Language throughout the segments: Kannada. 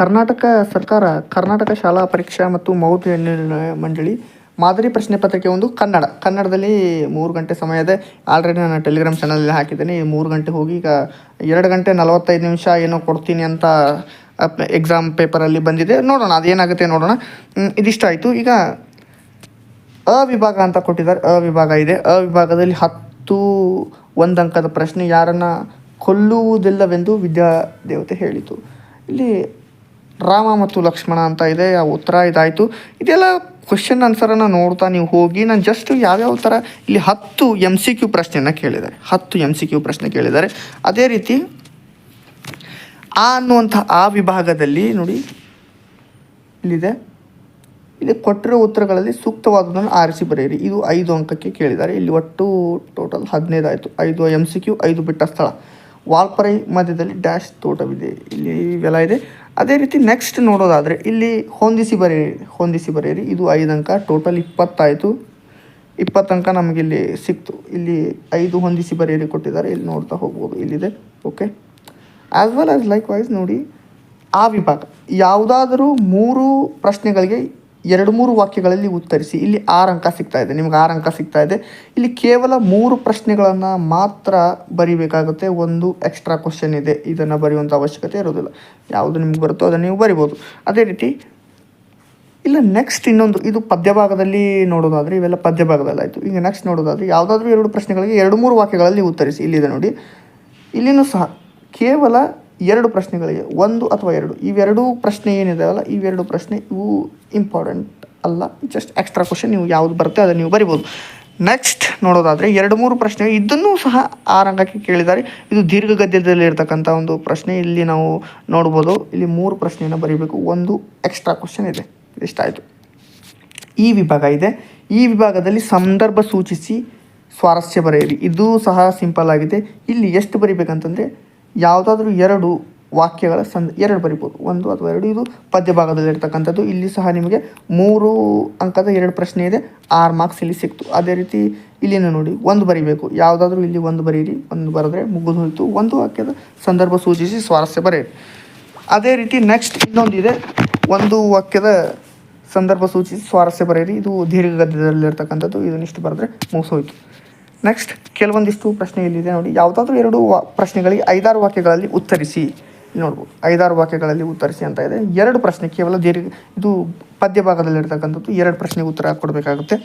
ಕರ್ನಾಟಕ ಸರ್ಕಾರ, ಕರ್ನಾಟಕ ಶಾಲಾ ಪರೀಕ್ಷಾ ಮತ್ತು ಮೌಲ್ಯ ನಿರ್ಣಯ ಮಂಡಳಿ ಮಾದರಿ ಪ್ರಶ್ನೆ ಪತ್ರಿಕೆ ಒಂದು ಕನ್ನಡ. ಕನ್ನಡದಲ್ಲಿ ಮೂರು ಗಂಟೆ ಸಮಯ ಇದೆ. ಆಲ್ರೆಡಿ ನಾನು ಟೆಲಿಗ್ರಾಮ್ ಚಾನಲಲ್ಲಿ ಹಾಕಿದ್ದೀನಿ. ಮೂರು ಗಂಟೆ ಹೋಗಿ ಈಗ ಎರಡು ಗಂಟೆ ನಲವತ್ತೈದು ನಿಮಿಷ ಏನೋ ಕೊಡ್ತೀನಿ ಅಂತ ಎಕ್ಸಾಮ್ ಪೇಪರಲ್ಲಿ ಬಂದಿದೆ. ನೋಡೋಣ, ಅದೇನಾಗುತ್ತೆ ನೋಡೋಣ. ಇದಿಷ್ಟ ಆಯಿತು. ಈಗ ಅ ವಿಭಾಗ ಅಂತ ಕೊಟ್ಟಿದ್ದಾರೆ. ಅ ವಿಭಾಗ ಇದೆ. ಅ ವಿಭಾಗದಲ್ಲಿ ಹತ್ತು ಒಂದು ಅಂಕದ ಪ್ರಶ್ನೆ ಯಾರನ್ನು ಕೊಲ್ಲುವುದಿಲ್ಲವೆಂದು ವಿದ್ಯಾ ದೇವತೆ ಹೇಳಿತು. ಇಲ್ಲಿ ರಾಮ ಮತ್ತು ಲಕ್ಷ್ಮಣ ಅಂತ ಇದೆ, ಆ ಉತ್ತರ ಇದಾಯಿತು. ಇದೆಲ್ಲ ಕ್ವಶನ್ ಆನ್ಸರನ್ನು ನೋಡ್ತಾ ನೀವು ಹೋಗಿ, ನಾನು ಜಸ್ಟ್ ಯಾವ್ಯಾವ ಥರ ಇಲ್ಲಿ ಹತ್ತು ಎಂ ಸಿ ಕ್ಯೂ ಪ್ರಶ್ನೆಯನ್ನು ಕೇಳಿದ್ದಾರೆ. ಹತ್ತು ಎಂ ಸಿ ಕ್ಯೂ ಪ್ರಶ್ನೆ ಕೇಳಿದ್ದಾರೆ. ಅದೇ ರೀತಿ, ಆ ಅನ್ನುವಂಥ ಆ ವಿಭಾಗದಲ್ಲಿ ನೋಡಿ, ಇಲ್ಲಿದೆ. ಇಲ್ಲಿ ಕೊಟ್ಟಿರೋ ಉತ್ತರಗಳಲ್ಲಿ ಸೂಕ್ತವಾದದನ್ನು ಆರಿಸಿ ಬರೆಯಿರಿ. ಇದು ಐದು ಅಂಕಕ್ಕೆ ಕೇಳಿದ್ದಾರೆ. ಇಲ್ಲಿ ಒಟ್ಟು ಟೋಟಲ್ ಹದಿನೈದು ಆಯಿತು ಐದು ಎಂ ಸಿ ಕ್ಯೂ ಐದು ಬಿಟ್ಟ ಸ್ಥಳ. ವಾಲ್ಪರೈ ಮಧ್ಯದಲ್ಲಿ ಡ್ಯಾಶ್ ತೋಟವಿದೆ. ಇಲ್ಲಿ ಇವೆಲ್ಲ ಇದೆ. ಅದೇ ರೀತಿ ನೆಕ್ಸ್ಟ್ ನೋಡೋದಾದರೆ ಇಲ್ಲಿ ಹೊಂದಿಸಿ ಬರೆಯಿರಿ ಹೊಂದಿಸಿ ಬರೆಯಿರಿ. ಇದು ಐದು ಅಂಕ ಟೋಟಲ್ ಇಪ್ಪತ್ತಾಯಿತು. ಇಪ್ಪತ್ತಂಕ ಅಂಕ ನಮಗೆ ಇಲ್ಲಿ ಸಿಕ್ತು. ಇಲ್ಲಿ ಐದು ಹೊಂದಿಸಿ ಬರೆಯಿರಿ ಕೊಟ್ಟಿದ್ದಾರೆ. ಇಲ್ಲಿ ನೋಡ್ತಾ ಹೋಗ್ಬೋದು ಇಲ್ಲಿದೆ. Okay as well as likewise ನೋಡಿ, ಆ ವಿಭಾಗ. ಯಾವುದಾದರೂ ಮೂರು ಪ್ರಶ್ನೆಗಳಿಗೆ ಎರಡು ಮೂರು ವಾಕ್ಯಗಳಲ್ಲಿ ಉತ್ತರಿಸಿ, ಇಲ್ಲಿ ಆರು ಅಂಕ ಸಿಗ್ತಾ ಇದೆ. ನಿಮ್ಗೆ ಆರು ಅಂಕ ಸಿಗ್ತಾ ಇದೆ. ಇಲ್ಲಿ ಕೇವಲ ಮೂರು ಪ್ರಶ್ನೆಗಳನ್ನು ಮಾತ್ರ ಬರಿಬೇಕಾಗುತ್ತೆ. ಒಂದು ಎಕ್ಸ್ಟ್ರಾ ಕ್ವಶನ್ ಇದೆ. ಇದನ್ನು ಬರೆಯುವಂಥ ಅವಶ್ಯಕತೆ ಇರೋದಿಲ್ಲ ಯಾವುದು ನಿಮ್ಗೆ ಬರುತ್ತೋ ಅದನ್ನು ನೀವು ಬರಿಬೋದು. ಅದೇ ರೀತಿ, ಇಲ್ಲ ನೆಕ್ಸ್ಟ್ ಇನ್ನೊಂದು, ಇದು ಪದ್ಯಭಾಗದಲ್ಲಿ ನೋಡೋದಾದರೆ ಇವೆಲ್ಲ ಪದ್ಯ ಭಾಗದಲ್ಲಿ ಆಯಿತು ಈಗ ನೆಕ್ಸ್ಟ್ ನೋಡೋದಾದರೆ ಯಾವುದಾದ್ರೂ ಎರಡು ಪ್ರಶ್ನೆಗಳಿಗೆ ಎರಡು ಮೂರು ವಾಕ್ಯಗಳಲ್ಲಿ ಉತ್ತರಿಸಿ. ಇಲ್ಲಿದೆ ನೋಡಿ. ಇಲ್ಲಿನೂ ಸಹ ಕೇವಲ ಎರಡು ಪ್ರಶ್ನೆಗಳಿಗೆ, ಒಂದು ಅಥವಾ ಎರಡು. ಇವೆರಡೂ ಪ್ರಶ್ನೆ ಏನಿದಾವಲ್ಲ, ಇವೆರಡು ಪ್ರಶ್ನೆ ಇವು ಇಂಪಾರ್ಟೆಂಟ್ ಅಲ್ಲ. ಜಸ್ಟ್ ಎಕ್ಸ್ಟ್ರಾ ಕ್ವಶನ್ ನೀವು ಯಾವುದು ಬರುತ್ತೆ ಅದನ್ನು ನೀವು ಬರಿಬೋದು. ನೆಕ್ಸ್ಟ್ ನೋಡೋದಾದರೆ, ಎರಡು ಮೂರು ಪ್ರಶ್ನೆ, ಇದನ್ನೂ ಸಹ ಆ ರಂಗಕ್ಕೆ ಕೇಳಿದ್ದಾರೆ. ಇದು ದೀರ್ಘ ಗದ್ಯದಲ್ಲಿ ಇರ್ತಕ್ಕಂಥ ಒಂದು ಪ್ರಶ್ನೆ. ಇಲ್ಲಿ ನಾವು ನೋಡ್ಬೋದು, ಇಲ್ಲಿ ಮೂರು ಪ್ರಶ್ನೆಯನ್ನು ಬರೀಬೇಕು. ಒಂದು ಎಕ್ಸ್ಟ್ರಾ ಕ್ವಶನ್ ಇದೆ. ಇಷ್ಟಾಯಿತು ಈ ವಿಭಾಗ ಇದೆ. ಈ ವಿಭಾಗದಲ್ಲಿ ಸಂದರ್ಭ ಸೂಚಿಸಿ ಸ್ವಾರಸ್ಯ ಬರೆಯಿರಿ. ಇದು ಸಹ ಸಿಂಪಲ್ ಆಗಿದೆ. ಇಲ್ಲಿ ಎಷ್ಟು ಬರಿಬೇಕಂತಂದರೆ ಯಾವುದಾದ್ರೂ ಎರಡು ವಾಕ್ಯಗಳ ಸಂದ, ಎರಡು ಬರಿಬೋದು ಒಂದು ಅಥವಾ ಎರಡು, ಇದು ಪದ್ಯ ಭಾಗದಲ್ಲಿ ಇರ್ತಕ್ಕಂಥದ್ದು ಇಲ್ಲಿ ಸಹ ನಿಮಗೆ ಮೂರು ಅಂಕದ ಎರಡು ಪ್ರಶ್ನೆ ಇದೆ, ಆರು ಮಾರ್ಕ್ಸ್ ಇಲ್ಲಿ ಸಿಕ್ತು. ಅದೇ ರೀತಿ ಇಲ್ಲಿನ ನೋಡಿ, ಒಂದು ಬರಿಬೇಕು. ಯಾವುದಾದ್ರೂ ಇಲ್ಲಿ ಒಂದು ಬರೀರಿ, ಒಂದು ಬರೆದ್ರೆ ಮುಗಿದು ಹೋಯಿತು. ಒಂದು ವಾಕ್ಯದ ಸಂದರ್ಭ ಸೂಚಿಸಿ ಸ್ವಾರಸ್ಯ ಬರೆಯಿರಿ. ಅದೇ ರೀತಿ ನೆಕ್ಸ್ಟ್ ಇನ್ನೊಂದಿದೆ ಒಂದು ವಾಕ್ಯದ ಸಂದರ್ಭ ಸೂಚಿಸಿ ಸ್ವಾರಸ್ಯ ಬರೆಯಿರಿ. ಇದು ದೀರ್ಘ ಗದ್ಯದಲ್ಲಿರ್ತಕ್ಕಂಥದ್ದು ಇದನ್ನಿಷ್ಟು ಬರೆದ್ರೆ ಮುಗಿಸೋಯ್ತು. ನೆಕ್ಸ್ಟ್ ಕೆಲವೊಂದಿಷ್ಟು ಪ್ರಶ್ನೆ ಇಲ್ಲಿದೆ ನೋಡಿ. ಯಾವುದಾದ್ರೂ ಎರಡು ಪ್ರಶ್ನೆಗಳಿಗೆ ಐದಾರು ವಾಕ್ಯಗಳಲ್ಲಿ ಉತ್ತರಿಸಿ ನೋಡ್ಬೋದು. ಐದಾರು ವಾಕ್ಯಗಳಲ್ಲಿ ಉತ್ತರಿಸಿ ಅಂತ ಇದೆ. ಎರಡು ಪ್ರಶ್ನೆ, ಕೇವಲ ದೀರ್ಘ ಇದು ಪದ್ಯ ಭಾಗದಲ್ಲಿರ್ತಕ್ಕಂಥದ್ದು ಎರಡು ಪ್ರಶ್ನೆಗೆ ಉತ್ತರ ಕೊಡಬೇಕಾಗುತ್ತೆ.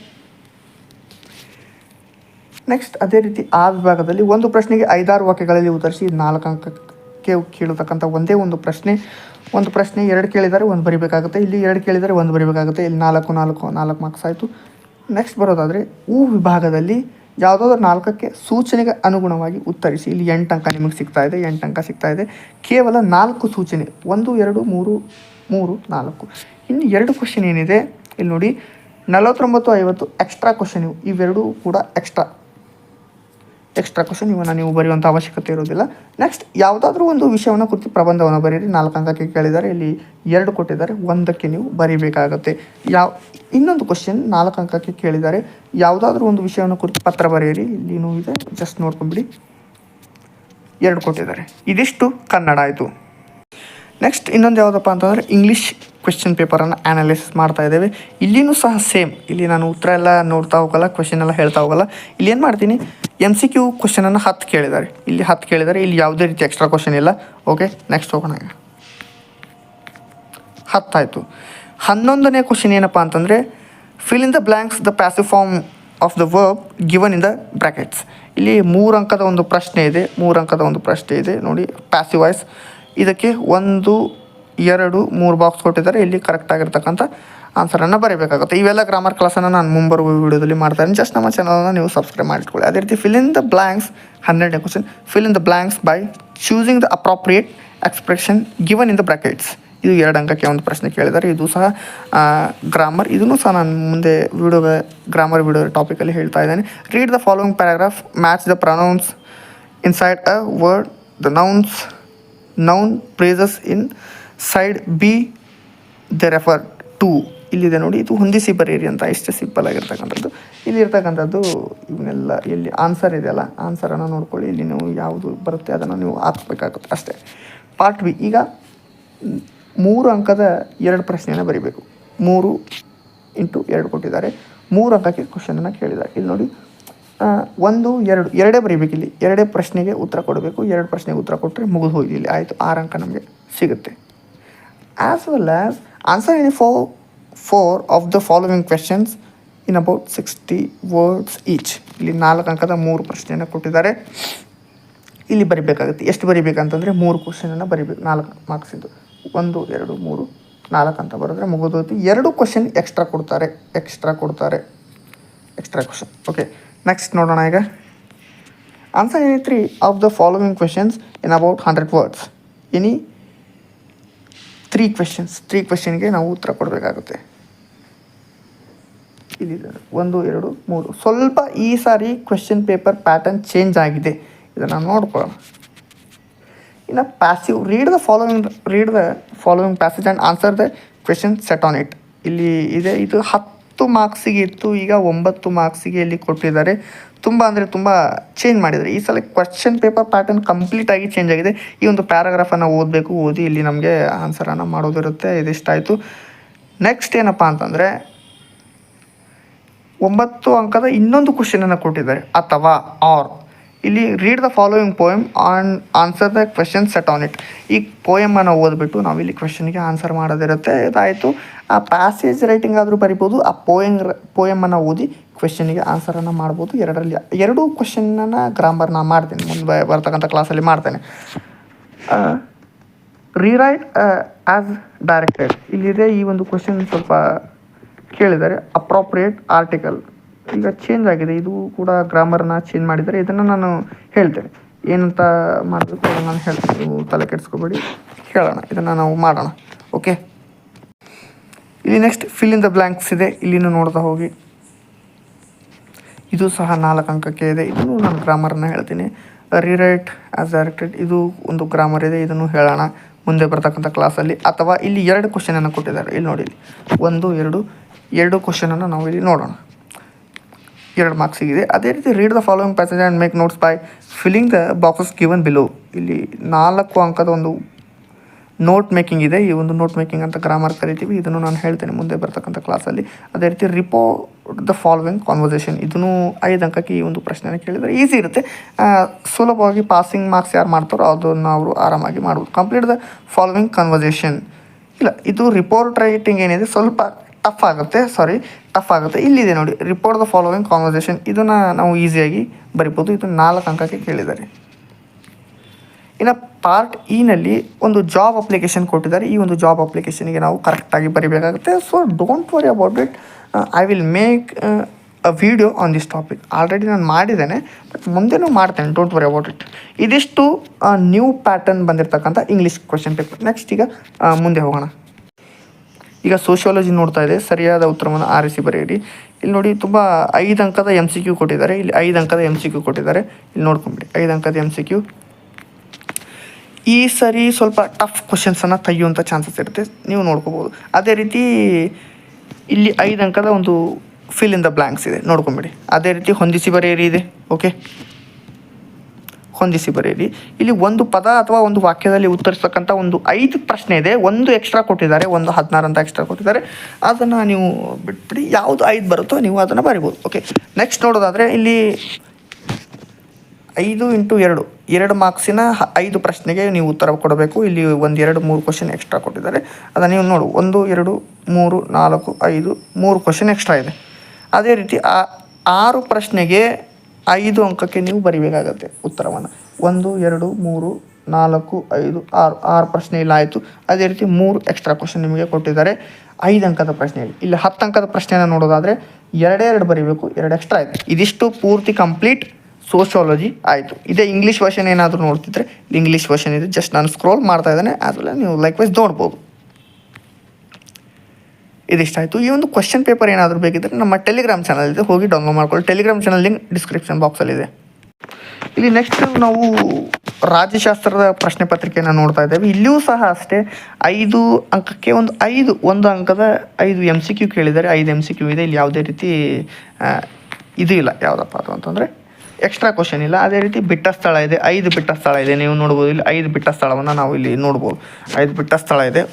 ನೆಕ್ಸ್ಟ್ ಅದೇ ರೀತಿ ಆ ವಿಭಾಗದಲ್ಲಿ ಒಂದು ಪ್ರಶ್ನೆಗೆ ಐದಾರು ವಾಕ್ಯಗಳಲ್ಲಿ ಉತ್ತರಿಸಿ ನಾಲ್ಕು ಅಂಕಕ್ಕೆ ಕೇಳತಕ್ಕಂಥ ಒಂದೇ ಒಂದು ಪ್ರಶ್ನೆ. ಒಂದು ಪ್ರಶ್ನೆ ಎರಡು ಕೇಳಿದರೆ ಒಂದು ಬರಿಬೇಕಾಗುತ್ತೆ. ಇಲ್ಲಿ ಎರಡು ಕೇಳಿದರೆ ಒಂದು ಬರಿಬೇಕಾಗುತ್ತೆ. ಇಲ್ಲಿ ನಾಲ್ಕು ನಾಲ್ಕು ನಾಲ್ಕು ಮಾರ್ಕ್ಸ್ ಆಯಿತು. ನೆಕ್ಸ್ಟ್ ಬರೋದಾದರೆ, ಊ ವಿಭಾಗದಲ್ಲಿ ಯಾವುದಾದ್ರೂ ನಾಲ್ಕಕ್ಕೆ ಸೂಚನೆಗೆ ಅನುಗುಣವಾಗಿ ಉತ್ತರಿಸಿ. ಇಲ್ಲಿ ಎಂಟು ಅಂಕ ನಿಮಗೆ ಸಿಗ್ತಾ ಇದೆ, ಎಂಟು ಅಂಕ ಸಿಗ್ತಾ ಇದೆ. ಕೇವಲ ನಾಲ್ಕು ಸೂಚನೆ, ಒಂದು, ಎರಡು, ಮೂರು ಮೂರು, ನಾಲ್ಕು. ಇನ್ನು ಎರಡು ಕ್ವಶನ್ ಏನಿದೆ? ಇಲ್ಲಿ ನೋಡಿ, ನಲವತ್ತೊಂಬತ್ತು, ಐವತ್ತು ಎಕ್ಸ್ಟ್ರಾ ಕ್ವಶನ್ ಇವು. ಇವೆರಡೂ ಕೂಡ ಎಕ್ಸ್ಟ್ರಾ ಎಕ್ಸ್ಟ್ರಾ ಕ್ವಶನ್ ಇವನ್ನ ನೀವು ಬರೆಯುವಂಥ ಅವಶ್ಯಕತೆ ಇರೋದಿಲ್ಲ ನೆಕ್ಸ್ಟ್ ಯಾವುದಾದ್ರೂ ಒಂದು ವಿಷಯವನ್ನು ಕುರಿತು ಪ್ರಬಂಧವನ್ನು ಬರೀರಿ ನಾಲ್ಕು ಅಂಕಕ್ಕೆ ಕೇಳಿದ್ದಾರೆ ಇಲ್ಲಿ ಎರಡು ಕೊಟ್ಟಿದ್ದಾರೆ. ಒಂದಕ್ಕೆ ನೀವು ಬರೀಬೇಕಾಗತ್ತೆ. ಯಾವ ಇನ್ನೊಂದು ಕ್ವಶನ್ ನಾಲ್ಕು ಅಂಕಕ್ಕೆ ಕೇಳಿದ್ದಾರೆ. ಯಾವುದಾದ್ರೂ ಒಂದು ವಿಷಯವನ್ನು ಕುರಿತು ಪತ್ರ ಬರೆಯಿರಿ. ಇಲ್ಲಿನೂ ಇದೆ. ಜಸ್ಟ್ ನೋಡ್ಕೊಂಬಿಡಿ. ಎರಡು ಕೊಟ್ಟಿದ್ದಾರೆ. ಇದಿಷ್ಟು ಕನ್ನಡ ಆಯಿತು. ನೆಕ್ಸ್ಟ್ ಇನ್ನೊಂದು ಯಾವುದಪ್ಪ ಅಂತಂದರೆ ಇಂಗ್ಲೀಷ್ ಕ್ವೆಶನ್ ಪೇಪರನ್ನು ಆ್ಯನಲೈಸಿಸ್ ಮಾಡ್ತಾ ಇದ್ದೇವೆ. ಇಲ್ಲಿನೂ ಸಹ ಸೇಮ್ ಇಲ್ಲಿ ನಾನು ಉತ್ತರ ಎಲ್ಲ ನೋಡ್ತಾ ಹೋಗಲ್ಲ ಕ್ವೆಶನ್ ಎಲ್ಲ ಹೇಳ್ತಾ ಹೋಗಲ್ಲ. ಇಲ್ಲಿ ಏನು ಮಾಡ್ತೀನಿ? ಎಂ ಸಿ ಕ್ಯೂ ಕ್ವಶನನ್ನು ಹತ್ತು ಕೇಳಿದ್ದಾರೆ. ಇಲ್ಲಿ ಹತ್ತು ಕೇಳಿದ್ದಾರೆ. ಇಲ್ಲಿ ಯಾವುದೇ ರೀತಿ ಎಕ್ಸ್ಟ್ರಾ ಕ್ವಶನ್ ಇಲ್ಲ. ಓಕೆ ನೆಕ್ಸ್ಟ್ ಹೋಗೋಣ ಹತ್ತಾಯಿತು. ಹನ್ನೊಂದನೇ ಕ್ವಶನ್ ಏನಪ್ಪ ಅಂತಂದರೆ fill in the blanks the passive form of the verb given in the brackets ಇಲ್ಲಿ ಮೂರು ಅಂಕದ ಒಂದು ಪ್ರಶ್ನೆ ಇದೆ, ಮೂರು ಅಂಕದ ಒಂದು ಪ್ರಶ್ನೆ ಇದೆ, ನೋಡಿ ಪ್ಯಾಸಿವ್ ವಾಯ್ಸ್ ಇದಕ್ಕೆ ಒಂದು, ಎರಡು, ಮೂರು ಬಾಕ್ಸ್ ಕೊಟ್ಟಿದ್ದಾರೆ, ಇಲ್ಲಿ ಕರೆಕ್ಟ್ ಆಗಿರ್ತಕ್ಕಂಥ ಆನ್ಸರನ್ನು ಬರೀಬೇಕಾಗುತ್ತೆ. ಇವೆಲ್ಲ ಗ್ರಾಮರ್ ಕ್ಲಾಸನ್ನು ನಾನು ಮುಂಬರುವ ವಿಡಿಯೋದಲ್ಲಿ ಮಾಡ್ತಾರೆ ಜಸ್ಟ್ ನಮ್ಮ ಚಾನಲನ್ನು ನೀವು ಸಬ್ಸ್ಕ್ರೈಬ್ ಮಾಡಿಟ್ಕೊಳ್ಳಿ. ಅದೇ ರೀತಿ ಫಿಲ್ ಇನ್ ದ ಬ್ಲ್ಯಾಂಕ್ಸ್ ಹನ್ನೆರಡನೇ question fill in the blanks by choosing the appropriate expression given in the brackets ಇದು ಎರಡು ಅಂಕಕ್ಕೆ ಒಂದು ಪ್ರಶ್ನೆ ಕೇಳಿದ್ದಾರೆ. ಇದು ಸಹ ಗ್ರಾಮರ್ ಇದನ್ನು ಸಹ ನಾನು ಮುಂದೆ ವಿಡಿಯೋ ಗ್ರಾಮರ್ ವಿಡಿಯೋ ಟಾಪಿಕಲ್ಲಿ ಹೇಳ್ತಾ ಇದ್ದೇನೆ. Read the following paragraph match the pronouns inside A word the nouns noun phrases inside B the refer to ಇಲ್ಲಿದೆ ನೋಡಿ, ಇದು ಹೊಂದಿಸಿ ಬರೀರಿ ಅಂತ. ಇಷ್ಟೇ ಸಿಂಪಲ್ ಆಗಿರ್ತಕ್ಕಂಥದ್ದು. ಇಲ್ಲಿ ಇರ್ತಕ್ಕಂಥದ್ದು ಇವನ್ನೆಲ್ಲ ಇಲ್ಲಿ ಆನ್ಸರ್ ಇದೆಯಲ್ಲ ಆನ್ಸರನ್ನು ನೋಡ್ಕೊಳ್ಳಿ. ಇಲ್ಲಿ ನೀವು ಯಾವುದು ಬರುತ್ತೆ ಅದನ್ನು ನೀವು ಹಾಕ್ಬೇಕಾಗುತ್ತೆ ಅಷ್ಟೇ. ಪಾರ್ಟ್ ಬಿ ಈಗ ಮೂರು ಅಂಕದ ಎರಡು ಪ್ರಶ್ನೆಯನ್ನು ಬರೀಬೇಕು. ಮೂರು ಇಂಟು ಎರಡು ಕೊಟ್ಟಿದ್ದಾರೆ. ಮೂರು ಅಂಕಕ್ಕೆ ಕ್ವಶನನ್ನು ಕೇಳಿದ್ದಾರೆ. ಇಲ್ಲಿ ನೋಡಿ ಒಂದು, ಎರಡು, ಎರಡೇ ಬರೀಬೇಕು ಇಲ್ಲಿ. ಎರಡೇ ಪ್ರಶ್ನೆಗೆ ಉತ್ತರ ಕೊಡಬೇಕು. ಎರಡು ಪ್ರಶ್ನೆಗೆ ಉತ್ತರ ಕೊಟ್ಟರೆ ಮುಗಿದು ಹೋಗಿ ಇಲ್ಲಿ. ಆಯಿತು, ಆರು ಅಂಕ ನಮಗೆ ಸಿಗುತ್ತೆ. As well as answer any four four of the following questions in about sixty words each ಇಲ್ಲಿ ನಾಲ್ಕು ಅಂಕದ ಮೂರು ಪ್ರಶ್ನೆಯನ್ನು ಕೊಟ್ಟಿದ್ದಾರೆ. ಇಲ್ಲಿ ಬರಿಬೇಕಾಗುತ್ತೆ. ಎಷ್ಟು ಬರಿಬೇಕಂತಂದರೆ ಮೂರು ಕ್ವಶನನ್ನು ಬರಿಬೇಕು. ನಾಲ್ಕು ಮಾರ್ಕ್ಸಿಂದು ಒಂದು, ಎರಡು, ಮೂರು, ನಾಲ್ಕು ಅಂತ ಬರೆದ್ರೆ ಮುಗಿದೋಯ್ತು. ಎರಡು ಕ್ವಶನ್ ಎಕ್ಸ್ಟ್ರಾ ಕೊಡ್ತಾರೆ. ಎಕ್ಸ್ಟ್ರಾ ಕೊಡ್ತಾರೆ. ಎಕ್ಸ್ಟ್ರಾ ಕ್ವಶನ್ ಓಕೆ ನೆಕ್ಸ್ಟ್ ನೋಡೋಣ ಈಗ. Answer any three of the following questions in about hundred words any three questions three ಕ್ವೆಶನ್ಗೆ ನಾವು ಉತ್ತರ ಕೊಡಬೇಕಾಗುತ್ತೆ. ಇಲ್ಲಿ ಒಂದು, ಎರಡು, ಮೂರು. ಸ್ವಲ್ಪ ಈ ಸಾರಿ ಕ್ವೆಶನ್ ಪೇಪರ್ ಪ್ಯಾಟರ್ನ್ ಚೇಂಜ್ ಆಗಿದೆ. ಇದನ್ನು ನೋಡ್ಕೊಳ್ಳೋಣ. ಇನ್ನು passive read the following read the following passage and answer the question set on it ಇಲ್ಲಿ ಇದೆ, ಇದು ಹತ್ತು ಮಾರ್ಕ್ಸಿಗೆ ಇತ್ತು, ಈಗ ಒಂಬತ್ತು ಮಾರ್ಕ್ಸಿಗೆ ಇಲ್ಲಿ ಕೊಟ್ಟಿದ್ದಾರೆ. ತುಂಬ ಅಂದರೆ ತುಂಬ ಚೇಂಜ್ ಮಾಡಿದ್ದಾರೆ. ಈ ಸಲ ಕ್ವಶನ್ ಪೇಪರ್ ಪ್ಯಾಟರ್ನ್ ಕಂಪ್ಲೀಟಾಗಿ ಚೇಂಜ್ ಆಗಿದೆ. ಈ ಒಂದು ಪ್ಯಾರಾಗ್ರಾಫನ್ನು ಓದಬೇಕು, ಓದಿ ಇಲ್ಲಿ ನಮಗೆ ಆನ್ಸರನ್ನು ಮಾಡೋದಿರುತ್ತೆ ಇದಿಷ್ಟಾಯಿತು ನೆಕ್ಸ್ಟ್ ಏನಪ್ಪ ಅಂತಂದರೆ, ಒಂಬತ್ತು ಅಂಕದ ಇನ್ನೊಂದು ಕ್ವಶನನ್ನು ಕೊಟ್ಟಿದ್ದಾರೆ. ಅಥವಾ ಆರ್ ಇಲ್ಲಿ read the following poem on answer the question set on it ಈ ಪೋಯಮನ್ನು ಓದ್ಬಿಟ್ಟು ನಾವು ಇಲ್ಲಿ ಕ್ವೆಶನ್ಗೆ ಆನ್ಸರ್ ಮಾಡೋದಿರುತ್ತೆ. ಇದಾಯಿತು. ಆ ಪ್ಯಾಸೇಜ್ ರೈಟಿಂಗ್ ಆದರೂ ಬರಿಬೋದು. ಆ ಪೋಯಮ್ ಪೋಯಮನ್ನು ಓದಿ ಕ್ವೆಶನ್ಗೆ ಆನ್ಸರನ್ನು ಮಾಡ್ಬೋದು. ಎರಡರಲ್ಲಿ, ಎರಡೂ ಗ್ರಾಮರ್ ನಾನು ಮಾಡ್ತೇನೆ. ಮುಂದೆ ಬರ್ತಕ್ಕಂಥ ಕ್ಲಾಸಲ್ಲಿ ಮಾಡ್ತೇನೆ. ರೀರೈಟ್ ಆ್ಯಸ್ ಡೈರೆಕ್ಟೆಡ್ ಇಲ್ಲಿದೆ ಈ ಒಂದು ಕ್ವೆಶನ್ ಸ್ವಲ್ಪ ಕೇಳಿದ್ದಾರೆ ಅಪ್ರೋಪ್ರಿಯೇಟ್ ಆರ್ಟಿಕಲ್ ಈಗ ಚೇಂಜ್ ಆಗಿದೆ. ಇದು ಕೂಡ ಗ್ರಾಮರ್ನ ಚೇಂಜ್ ಮಾಡಿದರೆ ಇದನ್ನು ನಾನು ಹೇಳ್ತೇನೆ. ಏನಂತ ಮಾಡಬೇಕು ಅದನ್ನು ನಾನು ಹೇಳ್ತೇನೆ. ನೀವು ತಲೆ ಕೆಡಿಸ್ಕೋಬೇಡಿ. ಹೇಳೋಣ. ಇದನ್ನು ನಾವು ಮಾಡೋಣ. ಓಕೆ ಇಲ್ಲಿ next fill in the blanks ಇದೆ. ಇಲ್ಲಿನೂ ನೋಡ್ತಾ ಹೋಗಿ. ಇದು ಸಹ ನಾಲ್ಕು ಅಂಕಕ್ಕೆ ಇದೆ. ಇದನ್ನು ನಾನು ಗ್ರಾಮರನ್ನ ಹೇಳ್ತೀನಿ. ರಿರೈಟ್ ಆ್ಯಸ್ ಡೈರೆಕ್ಟೆಡ್ ಇದು ಒಂದು ಗ್ರಾಮರ್ ಇದೆ. ಇದನ್ನು ಹೇಳೋಣ. ಮುಂದೆ ಬರ್ತಕ್ಕಂಥ ಕ್ಲಾಸಲ್ಲಿ ಅಥವಾ ಇಲ್ಲಿ ಎರಡು ಕ್ವಶನನ್ನು ಕೊಟ್ಟಿದ್ದಾರೆ. ಇಲ್ಲಿ ನೋಡಿ. ಇಲ್ಲಿ ಒಂದು, ಎರಡು ಎರಡು ಕ್ವಶನನ್ನು ನಾವು ಇಲ್ಲಿ ನೋಡೋಣ. ಎರಡು ಮಾರ್ಕ್ಸಿಗಿದೆ ಅದೇ ರೀತಿ read the following passage and make notes by filling the boxes given below ಇಲ್ಲಿ ನಾಲ್ಕು ಅಂಕದ ಒಂದು ನೋಟ್ ಮೇಕಿಂಗ್ ಇದೆ. ಈ ಒಂದು ನೋಟ್ ಮೇಕಿಂಗ್ ಅಂತ ಗ್ರಾಮರ್ ಕರಿತೀವಿ. ಇದನ್ನು ನಾನು ಹೇಳ್ತೇನೆ ಮುಂದೆ ಬರ್ತಕ್ಕಂಥ ಕ್ಲಾಸಲ್ಲಿ ಅದೇ ರೀತಿ ರಿಪೋರ್ಟ್ ದ ಫಾಲೋವಿಂಗ್ ಕಾನ್ವರ್ಸೇಷನ್ ಇದನ್ನು ಐದು ಅಂಕಕ್ಕೆ ಈ ಒಂದು ಪ್ರಶ್ನೆನ ಕೇಳಿದರೆ ಈಸಿ ಇರುತ್ತೆ. ಸುಲಭವಾಗಿ ಪಾಸಿಂಗ್ ಮಾರ್ಕ್ಸ್ ಯಾರು ಮಾಡ್ತಾರೋ ಅದನ್ನು ಅವರು ಆರಾಮಾಗಿ ಮಾಡ್ಬೋದು. ಕಂಪ್ಲೀಟ್ ದ ಫಾಲೋವಿಂಗ್ ಕನ್ವರ್ಸೇಷನ್ ಇಲ್ಲ, ಇದು ರಿಪೋರ್ಟ್ ರೈಟಿಂಗ್ ಏನಿದೆ? ಸ್ವಲ್ಪ ಟಫ್ ಆಗುತ್ತೆ ಸಾರಿ ಟಫ್ ಆಗುತ್ತೆ ಇಲ್ಲಿದೆ ನೋಡಿ ರಿಪೋರ್ಟ್ ದ ಫಾಲೋವಿಂಗ್ ಕಾನ್ವರ್ಸೇಷನ್ ಇದನ್ನು ನಾವು ಈಸಿಯಾಗಿ ಬರಿಬೋದು. ಇದು ನಾಲ್ಕು ಅಂಕಕ್ಕೆ ಕೇಳಿದ್ದಾರೆ ಇನ್ನು ಪಾರ್ಟ್ ಇನಲ್ಲಿ ಒಂದು ಜಾಬ್ ಅಪ್ಲಿಕೇಶನ್ ಕೊಟ್ಟಿದ್ದಾರೆ. ಈ ಒಂದು ಜಾಬ್ ಅಪ್ಲಿಕೇಶನ್ಗೆ ನಾವು ಕರೆಕ್ಟಾಗಿ ಬರಿಬೇಕಾಗುತ್ತೆ. So don't worry about it I will make a video on this topic already ನಾನು ಮಾಡಿದ್ದೇನೆ ಬಟ್ ಮುಂದೆನೂ ಮಾಡ್ತೇನೆ. ಡೋಂಟ್ ವರಿ ಅಬೌಟ್ ಇಟ್ ಇದಿಷ್ಟು ನ್ಯೂ ಪ್ಯಾಟರ್ನ್ ಬಂದಿರತಕ್ಕಂಥ ಇಂಗ್ಲೀಷ್ ಕ್ವೆಶನ್ ಪೇಪರ್ ನೆಕ್ಸ್ಟ್ ಈಗ ಮುಂದೆ ಹೋಗೋಣ. ಈಗ ಸೋಷಿಯಾಲಜಿ ನೋಡ್ತಾ ಇದೆ. ಸರಿಯಾದ ಉತ್ತರವನ್ನು ಆರಿಸಿ ಬರೆಯಿರಿ. ಇಲ್ಲಿ ನೋಡಿ ತುಂಬ ಐದು ಅಂಕದ ಎಂ ಸಿ ಕ್ಯೂ ಕೊಟ್ಟಿದ್ದಾರೆ. ಇಲ್ಲಿ ಐದು ಅಂಕದ ಎಂ ಸಿ ಕ್ಯೂ ಕೊಟ್ಟಿದ್ದಾರೆ. ಇಲ್ಲಿ ನೋಡ್ಕೊಂಬಿಡಿ. ಐದು ಅಂಕದ ಎಂ ಸಿ ಕ್ಯೂ ಈ ಸರಿ ಸ್ವಲ್ಪ ಟಫ್ ಕ್ವಶನ್ಸನ್ನು ತೆಗೆಯುವಂಥ ಚಾನ್ಸಸ್ ಇರುತ್ತೆ. ನೀವು ನೋಡ್ಕೋಬೋದು. ಅದೇ ರೀತಿ ಇಲ್ಲಿ ಐದು ಅಂಕದ ಒಂದು ಫಿಲ್ ಇನ್ ದ ಬ್ಲ್ಯಾಂಕ್ಸ್ ಇದೆ. ನೋಡ್ಕೊಂಬಿಡಿ. ಅದೇ ರೀತಿ ಹೊಂದಿಸಿ ಬರೆಯಿರಿ ಇದೆ. ಓಕೆ ಹೊಂದಿಸಿ ಬರೆಯಿರಿ. ಇಲ್ಲಿ ಒಂದು ಪದ ಅಥವಾ ಒಂದು ವಾಕ್ಯದಲ್ಲಿ ಉತ್ತರಿಸ್ತಕ್ಕಂಥ ಒಂದು ಐದು ಪ್ರಶ್ನೆ ಇದೆ. ಒಂದು ಎಕ್ಸ್ಟ್ರಾ ಕೊಟ್ಟಿದ್ದಾರೆ, ಒಂದು ಹದಿನಾರು ಅಂತ ಎಕ್ಸ್ಟ್ರಾ ಕೊಟ್ಟಿದ್ದಾರೆ. ಅದನ್ನು ನೀವು ಬಿಟ್ಬಿಡಿ. ಯಾವುದು ಐದು ಬರುತ್ತೋ ನೀವು ಅದನ್ನು ಬರಿಬೋದು. ಓಕೆ ನೆಕ್ಸ್ಟ್ ನೋಡೋದಾದರೆ ಇಲ್ಲಿ ಐದು ಇಂಟು ಎರಡು. ಎರಡು ಮಾರ್ಕ್ಸಿನ ಐದು ಪ್ರಶ್ನೆಗೆ ನೀವು ಉತ್ತರ ಕೊಡಬೇಕು. ಇಲ್ಲಿ ಒಂದು ಎರಡು ಮೂರು ಕ್ವಶನ್ ಎಕ್ಸ್ಟ್ರಾ ಕೊಟ್ಟಿದ್ದಾರೆ. ಅದನ್ನು ನೀವು ನೋಡು. ಒಂದು, ಎರಡು, ಮೂರು, ನಾಲ್ಕು, ಐದು, ಮೂರು ಕ್ವಶನ್ ಎಕ್ಸ್ಟ್ರಾ ಇದೆ. ಅದೇ ರೀತಿ ಆ ಆರು ಪ್ರಶ್ನೆಗೆ ಐದು ಅಂಕಕ್ಕೆ ನೀವು ಬರಿಬೇಕಾಗತ್ತೆ ಉತ್ತರವನ್ನು. ಒಂದು, ಎರಡು, ಮೂರು, ನಾಲ್ಕು, ಐದು, ಆರು ಆರು ಪ್ರಶ್ನೆ ಇಲ್ಲ ಆಯಿತು. ಅದೇ ರೀತಿ ಮೂರು ಎಕ್ಸ್ಟ್ರಾ ಕ್ವಶನ್ ನಿಮಗೆ ಕೊಟ್ಟಿದ್ದಾರೆ. ಐದು ಅಂಕದ ಪ್ರಶ್ನೆಯಲ್ಲಿ ಇಲ್ಲಿ. ಹತ್ತು ಅಂಕದ ಪ್ರಶ್ನೆಯನ್ನು ನೋಡೋದಾದರೆ ಎರಡೇ ಎರಡು ಬರೀಬೇಕು, ಎರಡು ಎಕ್ಸ್ಟ್ರಾ ಆಯಿತು. ಇದಿಷ್ಟು ಪೂರ್ತಿ ಕಂಪ್ಲೀಟ್ ಸೋಷಿಯಾಲಜಿ ಆಯಿತು. ಇದೇ ಇಂಗ್ಲೀಷ್ ವರ್ಷನ್ ಏನಾದರೂ ನೋಡ್ತಿದ್ರೆ ಇಂಗ್ಲೀಷ್ ವರ್ಷನ್ ಇದೆ ಜಸ್ಟ್ ನಾನು ಸ್ಕ್ರೋಲ್ ಮಾಡ್ತಾ ಇದ್ದಾನೆ. ಅದರಲ್ಲಿ ನೀವು ಲೈಕ್ ವೈಸ್ ನೋಡ್ಬೋದು. ಇದಿಷ್ಟಾಯಿತು ಈ ಒಂದು ಕ್ವಶನ್ ಪೇಪರ್ ಏನಾದರೂ ಬೇಕಿದ್ರೆ ನಮ್ಮ ಟೆಲಿಗ್ರಾಮ್ ಚಾನಲ್ ಇದೆ. ಹೋಗಿ ಡೌನ್ಲೋಡ್ ಮಾಡ್ಕೊಳ್ಳಿ. ಟೆಲಿಗ್ರಾಮ್ ಚಾನಲ್ ಲಿಂಕ್ ಡಿಸ್ಕ್ರಿಪ್ಷನ್ ಬಾಕ್ಸಲ್ಲಿದೆ ಇಲ್ಲಿ ನೆಕ್ಸ್ಟ್ ನಾವು ರಾಜ್ಯಶಾಸ್ತ್ರದ ಪ್ರಶ್ನೆ ಪತ್ರಿಕೆಯನ್ನು ನೋಡ್ತಾ ಇದ್ದೇವೆ. ಇಲ್ಲಿಯೂ ಸಹ ಅಷ್ಟೇ ಐದು ಅಂಕಕ್ಕೆ ಒಂದು ಐದು, ಒಂದು ಅಂಕದ ಐದು ಎಂ ಸಿ ಕ್ಯೂ ಕೇಳಿದ್ದಾರೆ. ಐದು ಎಂ ಸಿ ಕ್ಯೂ ಇದೆ. ಇಲ್ಲಿ ಯಾವುದೇ ರೀತಿ ಇದು ಇಲ್ಲ. ಯಾವುದಪ್ಪ ಅದು ಅಂತಂದರೆ ಎಕ್ಸ್ಟ್ರಾ ಕ್ವಶನ್ ಇಲ್ಲ. ಅದೇ ರೀತಿ ಬಿಟ್ಟ ಸ್ಥಳ ಇದೆ. ಐದು ಬಿಟ್ಟ ಸ್ಥಳ ಇದೆ. ನೀವು ನೋಡ್ಬೋದು. ಇಲ್ಲಿ ಐದು ಬಿಟ್ಟ ಸ್ಥಳವನ್ನು ನಾವು ಇಲ್ಲಿ ನೋಡ್ಬೋದು. ಐದು ಬಿಟ್ಟ ಸ್ಥಳ ಇದೆ.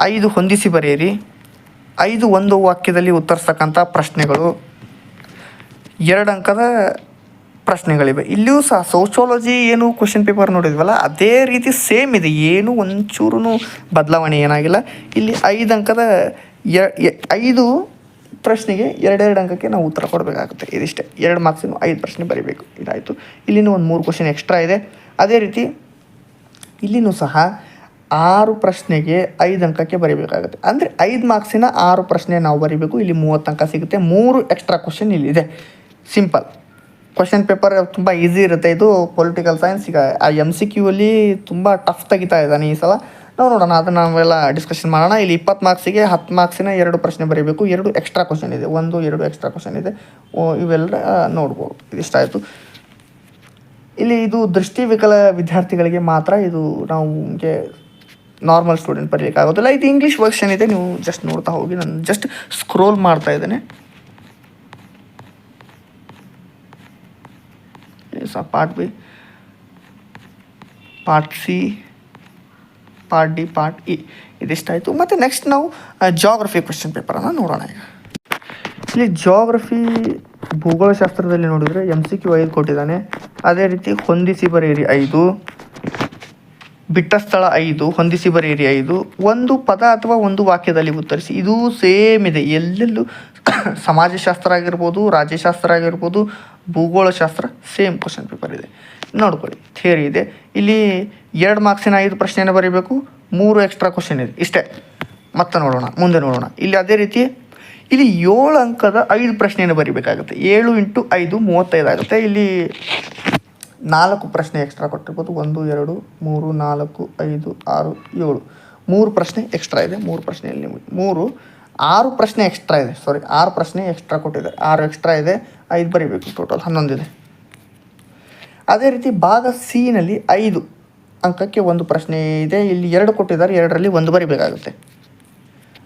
ಐದು ಹೊಂದಿಸಿ ಬರೆಯಿರಿ. ಐದು ಒಂದು ವಾಕ್ಯದಲ್ಲಿ ಉತ್ತರಿಸ್ತಕ್ಕಂಥ ಪ್ರಶ್ನೆಗಳು. ಎರಡು ಅಂಕದ ಪ್ರಶ್ನೆಗಳಿವೆ. ಇಲ್ಲಿಯೂ ಸಹ ಸೋಶಿಯಾಲಜಿ ಏನು ಕ್ವಶನ್ ಪೇಪರ್ ನೋಡಿದ್ವಲ್ಲ, ಅದೇ ರೀತಿ ಸೇಮ್ ಇದೆ. ಏನು ಒಂಚೂರು ಬದಲಾವಣೆ ಏನಾಗಿಲ್ಲ. ಇಲ್ಲಿ ಐದು ಅಂಕದ ಐದು ಪ್ರಶ್ನೆಗೆ ಎರಡೆರಡು ಅಂಕಕ್ಕೆ ನಾವು ಉತ್ತರ ಕೊಡಬೇಕಾಗುತ್ತೆ. ಇದಿಷ್ಟೇ. ಎರಡು ಮಾರ್ಕ್ಸಿನ ಐದು ಪ್ರಶ್ನೆ ಬರೀಬೇಕು. ಇದಾಯಿತು. ಇಲ್ಲಿನೂ ಒಂದು ಮೂರು ಕ್ವಶನ್ ಎಕ್ಸ್ಟ್ರಾ ಇದೆ. ಅದೇ ರೀತಿ ಇಲ್ಲಿನೂ ಸಹ ಆರು ಪ್ರಶ್ನೆಗೆ ಐದು ಅಂಕಕ್ಕೆ ಬರೀಬೇಕಾಗುತ್ತೆ. ಅಂದರೆ ಐದು ಮಾರ್ಕ್ಸಿನ ಆರು ಪ್ರಶ್ನೆ ನಾವು ಬರೀಬೇಕು. ಇಲ್ಲಿ ಮೂವತ್ತು ಅಂಕ ಸಿಗುತ್ತೆ. ಮೂರು ಎಕ್ಸ್ಟ್ರಾ ಕ್ವಶನ್ ಇಲ್ಲಿದೆ. ಸಿಂಪಲ್ ಕ್ವಶನ್ ಪೇಪರ್ ತುಂಬ ಈಸಿ ಇರುತ್ತೆ. ಇದು ಪೊಲಿಟಿಕಲ್ ಸೈನ್ಸ್ ಈಗ ಆ ಎಂ ಸಿ ಕ್ಯೂ ಅಲ್ಲಿ ತುಂಬ ಟಫ್ ತೆಗಿತಾ ಇದ್ದಾನೆ ಈ ಸಲ. ನಾವು ನೋಡೋಣ. ಅದನ್ನು ನಾವೆಲ್ಲ ಡಿಸ್ಕಷನ್ ಮಾಡೋಣ. ಇಲ್ಲಿ ಇಪ್ಪತ್ತು ಮಾರ್ಕ್ಸಿಗೆ ಹತ್ತು ಮಾರ್ಕ್ಸಿನ ಎರಡು ಪ್ರಶ್ನೆ ಬರೀಬೇಕು. ಎರಡು ಎಕ್ಸ್ಟ್ರಾ ಕ್ವಶನ್ ಇದೆ. ಒಂದು ಎರಡು ಎಕ್ಸ್ಟ್ರಾ ಕ್ವಶನ್ ಇದೆ. ಓ, ಇವೆಲ್ಲ ನೋಡ್ಬೋದು. ಇಷ್ಟಾಯಿತು ಇಲ್ಲಿ ಇದು ದೃಷ್ಟಿ ವಿಕಲ ವಿದ್ಯಾರ್ಥಿಗಳಿಗೆ ಮಾತ್ರ ಇದು ನಾವು ನಾರ್ಮಲ್ ಸ್ಟೂಡೆಂಟ್ ಬರಲಿಕ್ಕಾಗೋದಿಲ್ಲ. ಇದು ಇಂಗ್ಲೀಷ್ ವರ್ಷನ್ ಇದೆ, ನೀವು ಜಸ್ಟ್ ನೋಡ್ತಾ ಹೋಗಿ, ನಾನು ಜಸ್ಟ್ ಸ್ಕ್ರೋಲ್ ಮಾಡ್ತಾ ಇದ್ದೇನೆ. Part B. Part C part D part E ಇದಿಷ್ಟಾಯಿತು. ಮತ್ತು ನೆಕ್ಸ್ಟ್ ನಾವು ಜಾಗ್ರಫಿ ಕ್ವಶನ್ ಪೇಪರನ್ನು ನೋಡೋಣ ಈಗ. ಇಲ್ಲಿ ಜಾಗ್ರಫಿ ಭೂಗೋಳಶಾಸ್ತ್ರದಲ್ಲಿ ನೋಡಿದರೆ ಎಂ ಸಿ ಕ್ಯೂ ಐದು ಕೊಟ್ಟಿದ್ದಾನೆ. ಅದೇ ರೀತಿ ಹೊಂದಿಸಿ ಬರೆಯಿರಿ ಐದು. ಬಿಟ್ಟ ಸ್ಥಳ ಐದು ಹೊಂದಿಸಿ ಬರೆಯಿರಿ ಐದು, ಒಂದು ಪದ ಅಥವಾ ಒಂದು ವಾಕ್ಯದಲ್ಲಿ ಉತ್ತರಿಸಿ. ಇದು ಸೇಮ್ ಇದೆ. ಎಲ್ಲೆಲ್ಲೂ ಸಮಾಜಶಾಸ್ತ್ರ ಆಗಿರ್ಬೋದು, ರಾಜ್ಯಶಾಸ್ತ್ರ ಆಗಿರ್ಬೋದು, ಭೂಗೋಳಶಾಸ್ತ್ರ, ಸೇಮ್ ಕ್ವಶನ್ ಪೇಪರ್ ಇದೆ. ನೋಡ್ಕೊಳ್ಳಿ. ಥಿಯರಿ ಇದೆ. ಇಲ್ಲಿ ಎರಡು ಮಾರ್ಕ್ಸಿನ ಐದು ಪ್ರಶ್ನೆಯನ್ನು ಬರೀಬೇಕು. ಮೂರು ಎಕ್ಸ್ಟ್ರಾ ಕ್ವಶನ್ ಇದೆ. ಇಷ್ಟೇ. ಮತ್ತೆ ನೋಡೋಣ. ಮುಂದೆ ನೋಡೋಣ. ಇಲ್ಲಿ ಅದೇ ರೀತಿ ಇಲ್ಲಿ ಏಳು ಅಂಕದ ಐದು ಪ್ರಶ್ನೆಯನ್ನು ಬರೀಬೇಕಾಗುತ್ತೆ. ಏಳು ಇಂಟು ಐದು ಮೂವತ್ತೈದು ಆಗುತ್ತೆ. ಇಲ್ಲಿ ನಾಲ್ಕು ಪ್ರಶ್ನೆ ಎಕ್ಸ್ಟ್ರಾ ಕೊಟ್ಟಿರ್ಬೋದು. ಒಂದು, ಎರಡು, ಮೂರು, ನಾಲ್ಕು, ಐದು, ಆರು, ಏಳು. ಮೂರು ಪ್ರಶ್ನೆ ಎಕ್ಸ್ಟ್ರಾ ಇದೆ. ಮೂರು ಪ್ರಶ್ನೆಯಲ್ಲಿ ನಿಮಗೆ ಮೂರು, ಆರು ಪ್ರಶ್ನೆ ಎಕ್ಸ್ಟ್ರಾ ಇದೆ. ಸಾರಿ ಆರು ಪ್ರಶ್ನೆ ಎಕ್ಸ್ಟ್ರಾ ಕೊಟ್ಟಿದ್ದಾರೆ. ಆರು ಎಕ್ಸ್ಟ್ರಾ ಇದೆ. ಐದು ಬರೀಬೇಕು ಟೋಟಲ್ ಹನ್ನೊಂದಿದೆ ಅದೇ ರೀತಿ ಭಾಗ ಸಿನಲ್ಲಿ ಐದು ಅಂಕಕ್ಕೆ ಒಂದು ಪ್ರಶ್ನೆ ಇದೆ. ಇಲ್ಲಿ ಎರಡು ಕೊಟ್ಟಿದ್ದಾರೆ. ಎರಡರಲ್ಲಿ ಒಂದು ಬರಿಬೇಕಾಗುತ್ತೆ.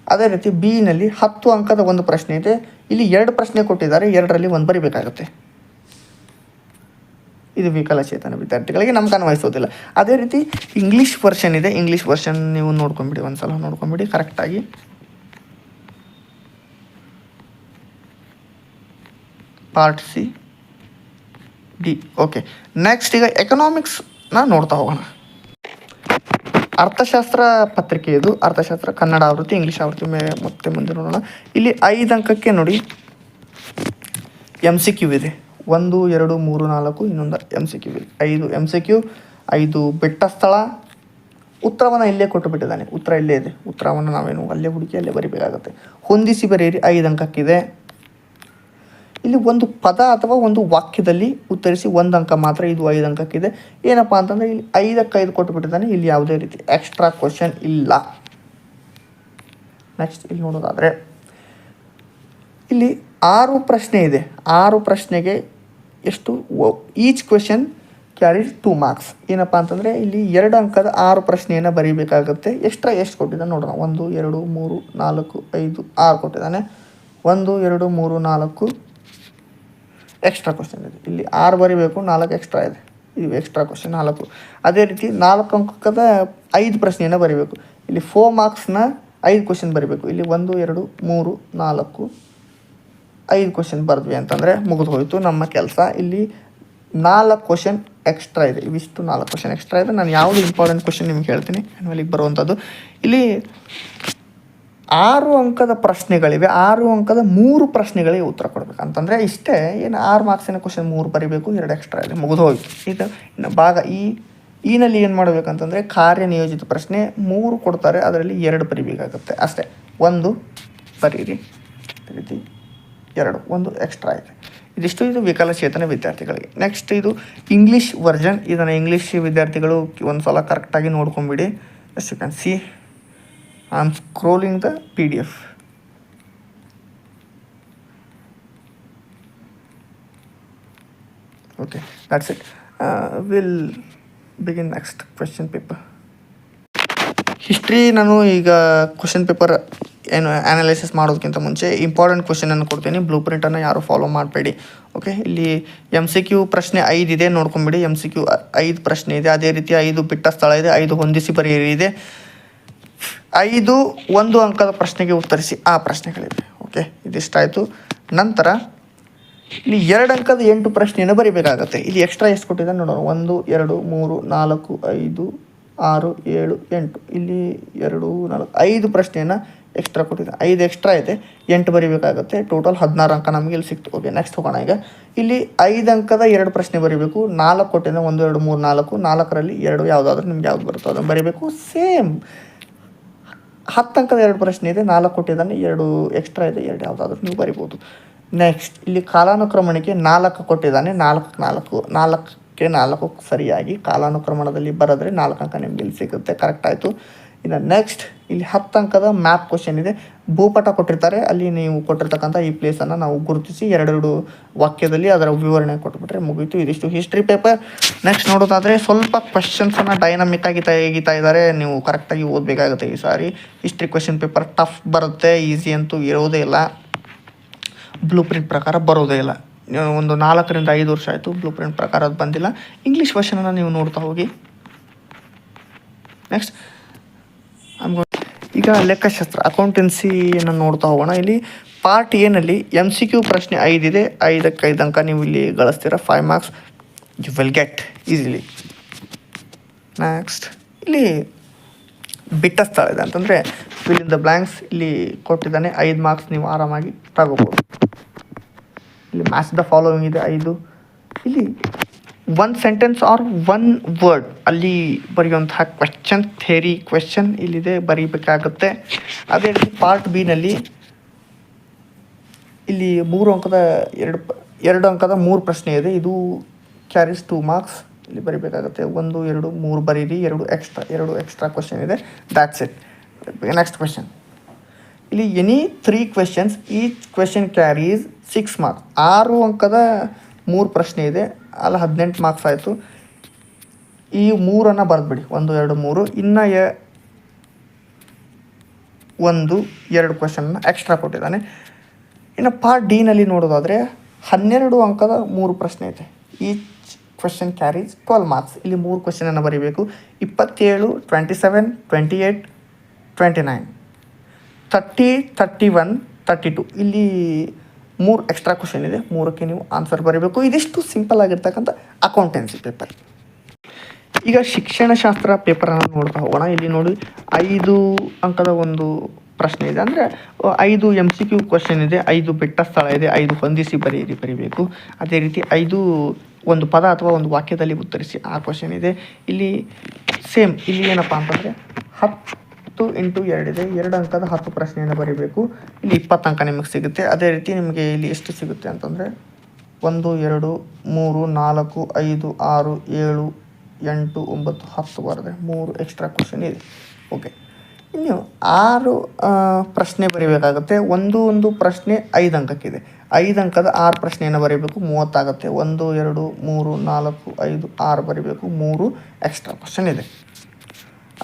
ಅದೇ ರೀತಿ ಬಿ ನಲ್ಲಿ ಹತ್ತು ಅಂಕದ ಒಂದು ಪ್ರಶ್ನೆ ಇದೆ. ಇಲ್ಲಿ ಎರಡು ಪ್ರಶ್ನೆ ಕೊಟ್ಟಿದ್ದಾರೆ. ಎರಡರಲ್ಲಿ ಒಂದು ಬರಿಬೇಕಾಗುತ್ತೆ. ಇದು ವಿಕಲಚೇತನ ವಿದ್ಯಾರ್ಥಿಗಳಿಗೆ ನಮ್ಗೆ ಅನ್ವಯಿಸೋದಿಲ್ಲ. ಅದೇ ರೀತಿ ಇಂಗ್ಲೀಷ್ ವರ್ಷನ್ ಇದೆ. ಇಂಗ್ಲೀಷ್ ವರ್ಷನ್ ನೀವು ನೋಡ್ಕೊಂಬಿಡಿ ಒಂದು ಸಲ ನೋಡ್ಕೊಂಬಿಡಿ ಕರೆಕ್ಟಾಗಿ part C D okay next ಈಗ ಎಕನಾಮಿಕ್ಸ್ನ ನೋಡ್ತಾ ಹೋಗೋಣ. ಅರ್ಥಶಾಸ್ತ್ರ ಪತ್ರಿಕೆ ಇದು. ಅರ್ಥಶಾಸ್ತ್ರ, ಕನ್ನಡ ಆವೃತ್ತಿ ಇಂಗ್ಲೀಷ್ ಆವೃತ್ತಿ ಮತ್ತೆ ಮುಂದೆ ನೋಡೋಣ. ಇಲ್ಲಿ ಐದು ಅಂಕಕ್ಕೆ ನೋಡಿ ಎಂ ಸಿ ಕ್ಯೂ ಇದೆ. ಒಂದು, ಎರಡು, ಮೂರು, ನಾಲ್ಕು, ಇನ್ನೊಂದು ಎಂ ಸಿ ಕ್ಯೂ ಐದು ಎಂ ಸಿ ಕ್ಯೂ ಐದು ಬೆಟ್ಟ ಸ್ಥಳ. ಉತ್ತರವನ್ನು ಇಲ್ಲೇ ಕೊಟ್ಟು ಬಿಟ್ಟಿದ್ದಾನೆ ಉತ್ತರ ಇಲ್ಲೇ ಇದೆ. ಉತ್ತರವನ್ನು ನಾವೇನು ಅಲ್ಲೇ ಹುಡುಕಿ ಅಲ್ಲೇ ಬರಿಬೇಕಾಗುತ್ತೆ. ಹೊಂದಿಸಿ ಬರೆಯಿರಿ. ಐದು ಅಂಕಕ್ಕಿದೆ. ಇಲ್ಲಿ ಒಂದು ಪದ ಅಥವಾ ಒಂದು ವಾಕ್ಯದಲ್ಲಿ ಉತ್ತರಿಸಿ ಒಂದು ಅಂಕ ಮಾತ್ರ ಇದು ಐದು ಅಂಕಕ್ಕಿದೆ. ಏನಪ್ಪ ಅಂತಂದರೆ ಇಲ್ಲಿ ಐದಕ್ಕೆ ಐದು ಕೊಟ್ಟು ಬಿಟ್ಟಿದ್ದಾನೆ ಇಲ್ಲಿ ಯಾವುದೇ ರೀತಿ ಎಕ್ಸ್ಟ್ರಾ ಕ್ವಶನ್ ಇಲ್ಲ. ನೆಕ್ಸ್ಟ್ ಇಲ್ಲಿ ನೋಡೋದಾದರೆ, ಇಲ್ಲಿ ಆರು ಪ್ರಶ್ನೆ ಇದೆ. ಆರು ಪ್ರಶ್ನೆಗೆ ಎಷ್ಟು? Each question carry two marks ಏನಪ್ಪ ಅಂತಂದರೆ ಇಲ್ಲಿ ಎರಡು ಅಂಕದ ಆರು ಪ್ರಶ್ನೆಯನ್ನು ಬರೀಬೇಕಾಗುತ್ತೆ. ಎಕ್ಸ್ಟ್ರಾ ಎಷ್ಟು ಕೊಟ್ಟಿದ್ದಾನೆ ನೋಡೋಣ. ಒಂದು, ಎರಡು, ಮೂರು, ನಾಲ್ಕು, ಐದು, ಆರು ಕೊಟ್ಟಿದ್ದಾನೆ. ಒಂದು, ಎರಡು, ಮೂರು, ನಾಲ್ಕು ಎಕ್ಸ್ಟ್ರಾ ಕ್ವಶನ್ ಇದೆ. ಇಲ್ಲಿ ಆರು ಬರಿಬೇಕು, ನಾಲ್ಕು ಎಕ್ಸ್ಟ್ರಾ ಇದೆ. ಇವು ಎಕ್ಸ್ಟ್ರಾ ಕ್ವಶನ್ ನಾಲ್ಕು. ಅದೇ ರೀತಿ ನಾಲ್ಕು ಅಂಕದ ಐದು ಪ್ರಶ್ನೆಯನ್ನು ಬರಿಬೇಕು. ಇಲ್ಲಿ ಫೋರ್ ಮಾರ್ಕ್ಸ್ನ ಐದು ಕ್ವಶನ್ ಬರಿಬೇಕು. ಇಲ್ಲಿ ಒಂದು, ಎರಡು, ಮೂರು, ನಾಲ್ಕು ಐದು ಕ್ವಶನ್ ಬರೆದ್ವಿ ಅಂತಂದರೆ ಮುಗಿದು ಹೋಯಿತು ನಮ್ಮ ಕೆಲಸ. ಇಲ್ಲಿ ನಾಲ್ಕು ಕ್ವಶನ್ ಎಕ್ಸ್ಟ್ರಾ ಇದೆ. ಇವಿಷ್ಟು ನಾಲ್ಕು ಕ್ವಶನ್ ಎಕ್ಸ್ಟ್ರಾ ಇದೆ. ನಾನು ಯಾವುದು ಇಂಪಾರ್ಟೆಂಟ್ ಕ್ವಶನ್ ನಿಮ್ಗೆ ಹೇಳ್ತೀನಿ. ಆ್ಯನ್ಯುವಲಿಗೆ ಬರುವಂಥದ್ದು ಇಲ್ಲಿ ಆರು ಅಂಕದ ಪ್ರಶ್ನೆಗಳಿವೆ. ಆರು ಅಂಕದ ಮೂರು ಪ್ರಶ್ನೆಗಳಿಗೆ ಉತ್ತರ ಕೊಡಬೇಕು. ಅಂತಂದರೆ ಇಷ್ಟೇ, ಏನು ಆರು ಮಾರ್ಕ್ಸಿನ ಕ್ವಶನ್ ಮೂರು ಬರಿಬೇಕು, ಎರಡು ಎಕ್ಸ್ಟ್ರಾ ಇದೆ. ಮುಗಿದು ಹೋಯಿತು. ಈಗ ಇನ್ನು ಭಾಗ ಈ ಈನಲ್ಲಿ ಏನು ಮಾಡಬೇಕಂತಂದರೆ ಕಾರ್ಯನಿಯೋಜಿತ ಪ್ರಶ್ನೆ ಮೂರು ಕೊಡ್ತಾರೆ. ಅದರಲ್ಲಿ ಎರಡು ಬರಿಬೇಕಾಗುತ್ತೆ. ಅಷ್ಟೇ. ಒಂದು, ಬರೀರಿ. ರೀತಿ ಎರಡು, ಒಂದು ಎಕ್ಸ್ಟ್ರಾ ಇದೆ. ಇದಿಷ್ಟು ಇದು ವಿಕಲಚೇತನ ವಿದ್ಯಾರ್ಥಿಗಳಿಗೆ. ನೆಕ್ಸ್ಟ್ ಇದು ಇಂಗ್ಲೀಷ್ ವರ್ಜನ್ ಇದನ್ನು ಇಂಗ್ಲೀಷ್ ವಿದ್ಯಾರ್ಥಿಗಳು ಒಂದು ಸಲ ಕರೆಕ್ಟಾಗಿ ನೋಡ್ಕೊಂಬಿಡಿ. You can see I am scrolling the P D F okay that's it will begin next question paper history ನಾನು ಈಗ ಕ್ವಶನ್ ಪೇಪರ್ ಏನು ಅನಾಲಿಸಿಸ್ ಮಾಡೋದಕ್ಕಿಂತ ಮುಂಚೆ ಇಂಪಾರ್ಟೆಂಟ್ ಕ್ವಶನನ್ನು ಕೊಡ್ತೀನಿ. ಬ್ಲೂ ಪ್ರಿಂಟನ್ನು ಯಾರು ಫಾಲೋ ಮಾಡಬೇಡಿ. ಓಕೆ ಇಲ್ಲಿ ಎಂ ಸಿ ಕ್ಯೂ ಪ್ರಶ್ನೆ ಐದು ಇದೆ, ನೋಡ್ಕೊಂಬಿಡಿ. ಎಂ ಸಿ ಕ್ಯೂ ಐದು ಪ್ರಶ್ನೆ ಇದೆ. ಅದೇ ರೀತಿ ಐದು ಬಿಟ್ಟ ಸ್ಥಳ ಇದೆ, ಐದು ಹೊಂದಿಸಿ ಬರೆಯಿರಿ ಇದೆ. ಐದು ಒಂದು ಅಂಕದ ಪ್ರಶ್ನೆಗೆ ಉತ್ತರಿಸಿ ಆ ಪ್ರಶ್ನೆಗಳಿವೆ. ಓಕೆ ಇದಿಷ್ಟಾಯಿತು. ನಂತರ ಇಲ್ಲಿ ಎರಡು ಅಂಕದ ಎಂಟು ಪ್ರಶ್ನೆಯನ್ನು ಬರೀಬೇಕಾಗತ್ತೆ. ಇಲ್ಲಿ ಎಕ್ಸ್ಟ್ರಾ ಎಷ್ಟು ಕೊಟ್ಟಿದೆ ನೋಡೋಣ. ಒಂದು, ಎರಡು, ಮೂರು, ನಾಲ್ಕು, ಐದು ಆರು, ಏಳು, ಎಂಟು. ಇಲ್ಲಿ ಎರಡು, ನಾಲ್ಕು, ಐದು ಪ್ರಶ್ನೆಯನ್ನು ಎಕ್ಸ್ಟ್ರಾ ಕೊಟ್ಟಿದ್ದಾನೆ ಐದು ಎಕ್ಸ್ಟ್ರಾ ಇದೆ ಎಂಟು ಬರೀಬೇಕಾಗುತ್ತೆ. ಟೋಟಲ್ ಹದಿನಾರು ಅಂಕ ನಮಗೆ ಇಲ್ಲಿ ಸಿಕ್ತು. ಓಕೆ ನೆಕ್ಸ್ಟ್ ಹೋಗೋಣ ಈಗ. ಇಲ್ಲಿ ಐದು ಅಂಕದ ಎರಡು ಪ್ರಶ್ನೆ ಬರಿಬೇಕು. ನಾಲ್ಕು ಕೊಟ್ಟಿಂದ ಒಂದು, ಎರಡು, ಮೂರು, ನಾಲ್ಕು. ನಾಲ್ಕರಲ್ಲಿ ಎರಡು ಯಾವುದಾದ್ರೂ ನಿಮ್ಗೆ ಯಾವ್ದು ಬರುತ್ತೋ ಅದನ್ನು ಬರೀಬೇಕು. ಸೇಮ್ ಹತ್ತು ಅಂಕದ ಎರಡು ಪ್ರಶ್ನೆ ಇದೆ. ನಾಲ್ಕು ಕೊಟ್ಟಿದ್ದಾನೆ. ಎರಡು ಎಕ್ಸ್ಟ್ರಾ ಇದೆ. ಎರಡು ಯಾವುದಾದ್ರೂ ನೀವು ಬರಿಬೋದು. ನೆಕ್ಸ್ಟ್ ಇಲ್ಲಿ ಕಾಲಾನುಕ್ರಮಣಿಕೆ ನಾಲ್ಕು ಕೊಟ್ಟಿದ್ದಾನೆ. ನಾಲ್ಕು ನಾಲ್ಕು. ನಾಲ್ಕು ನಾಲ್ಕಕ್ಕೆ ನಾಲ್ಕು ಸರಿಯಾಗಿ ಕಾಲಾನುಕ್ರಮಣದಲ್ಲಿ ಬರೆದ್ರೆ ನಾಲ್ಕು ಅಂಕ ನಿಮ್ಗೆ ಇಲ್ಲಿ ಸಿಗುತ್ತೆ. ಕರೆಕ್ಟ್ ಆಯಿತು. ಇನ್ನು ನೆಕ್ಸ್ಟ್ ಇಲ್ಲಿ ಹತ್ತು ಅಂಕದ ಮ್ಯಾಪ್ ಕ್ವಶನ್ ಇದೆ. ಭೂಪಟ ಕೊಟ್ಟಿರ್ತಾರೆ. ಅಲ್ಲಿ ನೀವು ಕೊಟ್ಟಿರ್ತಕ್ಕಂಥ ಈ ಪ್ಲೇಸನ್ನು ನಾವು ಗುರುತಿಸಿ ಎರಡೆರಡು ವಾಕ್ಯದಲ್ಲಿ ಅದರ ವಿವರಣೆ ಕೊಟ್ಬಿಟ್ರೆ ಮುಗೀತು. ಇದಿಷ್ಟು ಹಿಸ್ಟ್ರಿ ಪೇಪರ್ ನೆಕ್ಸ್ಟ್ ನೋಡೋದಾದರೆ ಸ್ವಲ್ಪ ಕ್ವಶನ್ಸನ್ನು ಡೈನಮಿಕ್ ಆಗಿ ತೆಗಿತಾ ಇದ್ದಾರೆ. ನೀವು ಕರೆಕ್ಟಾಗಿ ಓದಬೇಕಾಗುತ್ತೆ ಈ ಸಾರಿ. ಹಿಸ್ಟ್ರಿ ಕ್ವಶನ್ ಪೇಪರ್ ಟಫ್ ಬರುತ್ತೆ ಈಸಿ ಅಂತೂ ಇರೋದೇ ಇಲ್ಲ. ಬ್ಲೂ ಪ್ರಿಂಟ್ ಪ್ರಕಾರ ಬರೋದೇ ಇಲ್ಲ. ಒಂದು ನಾಲ್ಕರಿಂದ ಐದು ವರ್ಷ ಆಯಿತು. ಬ್ಲೂ ಪ್ರಿಂಟ್ ಪ್ರಕಾರ ಅದು ಬಂದಿಲ್ಲ. ಇಂಗ್ಲೀಷ್ ವರ್ಷನನ್ನು ನೀವು ನೋಡ್ತಾ ಹೋಗಿ. ನೆಕ್ಸ್ಟ್ ಈಗ ಲೆಕ್ಕಶಾಸ್ತ್ರ ಅಕೌಂಟೆನ್ಸಿಯನ್ನು ನೋಡ್ತಾ ಹೋಗೋಣ. ಇಲ್ಲಿ ಪಾರ್ಟ್ ಎನಲ್ಲಿ ಎಂ ಸಿ ಕ್ಯೂ ಪ್ರಶ್ನೆ ಐದಿದೆ ಐದಕ್ಕೆ ಐದು ಅಂಕ ನೀವು ಇಲ್ಲಿ ಗಳಿಸ್ತೀರ? Five marks you will get easily next ಇಲ್ಲಿ ಬಿಟ್ಟ ಸ್ಥಳ ಇದೆ ಅಂತಂದರೆ ಫಿಲ್ ಇನ್ ದ ಬ್ಲ್ಯಾಂಕ್ಸ್ ಇಲ್ಲಿ ಕೊಟ್ಟಿದ್ದಾನೆ. ಐದು ಮಾರ್ಕ್ಸ್ ನೀವು ಆರಾಮಾಗಿ ತಗೋಬೋದು. ಇಲ್ಲಿ ಮ್ಯಾಚ್ ದ ಫಾಲೋವಿಂಗ್ ಇದೆ, ಐದು. ಇಲ್ಲಿ one sentence or one word ಅಲ್ಲಿ ಬರೆಯುವಂತಹ ಕ್ವೆಶ್ಚನ್ ಥೇರಿ ಕ್ವೆಶ್ಚನ್ ಇಲ್ಲಿದೆ, ಬರೀಬೇಕಾಗುತ್ತೆ. ಅದೇ ರೀತಿ ಪಾರ್ಟ್ ಬಿನಲ್ಲಿ ಇಲ್ಲಿ ಮೂರು ಅಂಕದ ಎರಡು ಎರಡು ಅಂಕದ ಮೂರು ಪ್ರಶ್ನೆ ಇದೆ. ಇದು ಕ್ಯಾರೀಸ್ ಟೂ ಮಾರ್ಕ್ಸ್ ಇಲ್ಲಿ ಬರಿಬೇಕಾಗುತ್ತೆ, ಒಂದು, ಎರಡು, ಮೂರು ಬರೀರಿ, ಎರಡು ಎಕ್ಸ್ಟ್ರಾ ಎರಡು ಎಕ್ಸ್ಟ್ರಾ ಕ್ವೆಶನ್ ಇದೆ. ದ್ಯಾಟ್ಸ್ ಇಟ್ ನೆಕ್ಸ್ಟ್ ಕ್ವೆಶನ್ ಇಲ್ಲಿ any three questions each question carries six marks ಆರು ಅಂಕದ ಮೂರು ಪ್ರಶ್ನೆ ಇದೆ, ಅಲ್ಲಿ ಹದಿನೆಂಟು ಮಾರ್ಕ್ಸ್ ಆಯಿತು. ಈ ಮೂರನ್ನು ಬರೆದ್ಬಿಡಿ. ಒಂದು, ಎರಡು, ಮೂರು. ಇನ್ನು ಎ, ಒಂದು, ಎರಡು ಕ್ವೆಶನ್ನ ಎಕ್ಸ್ಟ್ರಾ ಕೊಟ್ಟಿದ್ದಾನೆ. ಇನ್ನು ಪಾರ್ಟ್ ಡಿನಲ್ಲಿ ನೋಡೋದಾದರೆ ಹನ್ನೆರಡು ಅಂಕದ ಮೂರು ಪ್ರಶ್ನೆ ಇದೆ. Each question carries twelve marks ಇಲ್ಲಿ ಮೂರು ಕ್ವೆಶನನ್ನು ಬರೀಬೇಕು. ಇಪ್ಪತ್ತೇಳು twenty seven twenty eight twenty nine thirty thirty one thirty two ಇಲ್ಲಿ ಮೂರು ಎಕ್ಸ್ಟ್ರಾ ಕ್ವಶನ್ ಇದೆ. ಮೂರಕ್ಕೆ ನೀವು ಆನ್ಸರ್ ಬರೀಬೇಕು. ಇದಿಷ್ಟು ಸಿಂಪಲ್ ಆಗಿರ್ತಕ್ಕಂಥ ಅಕೌಂಟೆನ್ಸಿ ಪೇಪರ್ ಈಗ ಶಿಕ್ಷಣಶಾಸ್ತ್ರ ಪೇಪರನ್ನು ನೋಡ್ತಾ ಹೋಗೋಣ. ಇಲ್ಲಿ ನೋಡಿ ಐದು ಅಂಕದ ಒಂದು ಪ್ರಶ್ನೆ ಇದೆ. ಅಂದರೆ ಐದು ಎಂ ಸಿ ಕ್ಯೂ ಕ್ವಶನ್ ಇದೆ. ಐದು ಬೆಟ್ಟ ಸ್ಥಳ ಇದೆ. ಐದು ಹೊಂದಿಸಿ ಬರೀರಿ ಬರೀಬೇಕು. ಅದೇ ರೀತಿ ಐದು ಒಂದು ಪದ ಅಥವಾ ಒಂದು ವಾಕ್ಯದಲ್ಲಿ ಉತ್ತರಿಸಿ. ಆ ಕ್ವಶನ್ ಇದೆ. ಇಲ್ಲಿ ಸೇಮ್ ಇಲ್ಲಿ ಏನಪ್ಪ ಅಂತಂದರೆ, ಹತ್ತು ಇಂಟು ಎರಡಿದೆ ಎರಡು ಅಂಕದ ಹತ್ತು ಪ್ರಶ್ನೆಯನ್ನು ಬರೀಬೇಕು. ಇಲ್ಲಿ ಇಪ್ಪತ್ತು ಅಂಕ ನಿಮಗೆ ಸಿಗುತ್ತೆ. ಅದೇ ರೀತಿ ನಿಮಗೆ ಇಲ್ಲಿ ಎಷ್ಟು ಸಿಗುತ್ತೆ ಅಂತಂದರೆ ಒಂದು, ಎರಡು, ಮೂರು, ನಾಲ್ಕು, ಐದು, ಆರು, ಏಳು, ಎಂಟು, ಒಂಬತ್ತು, ಹತ್ತು ಬರದೆ ಮೂರು ಎಕ್ಸ್ಟ್ರಾ ಕ್ವಶನ್ ಇದೆ. ಓಕೆ ಇನ್ನು ಆರು ಪ್ರಶ್ನೆ ಬರೀಬೇಕಾಗುತ್ತೆ. ಒಂದು ಒಂದು ಪ್ರಶ್ನೆ ಐದು ಅಂಕಕ್ಕಿದೆ. ಐದು ಅಂಕದ ಆರು ಪ್ರಶ್ನೆಯನ್ನು ಬರೀಬೇಕು. ಮೂವತ್ತಾಗುತ್ತೆ. ಒಂದು, ಎರಡು, ಮೂರು, ನಾಲ್ಕು, ಐದು, ಆರು ಬರೀಬೇಕು. ಮೂರು ಎಕ್ಸ್ಟ್ರಾ ಕ್ವಶನ್ ಇದೆ.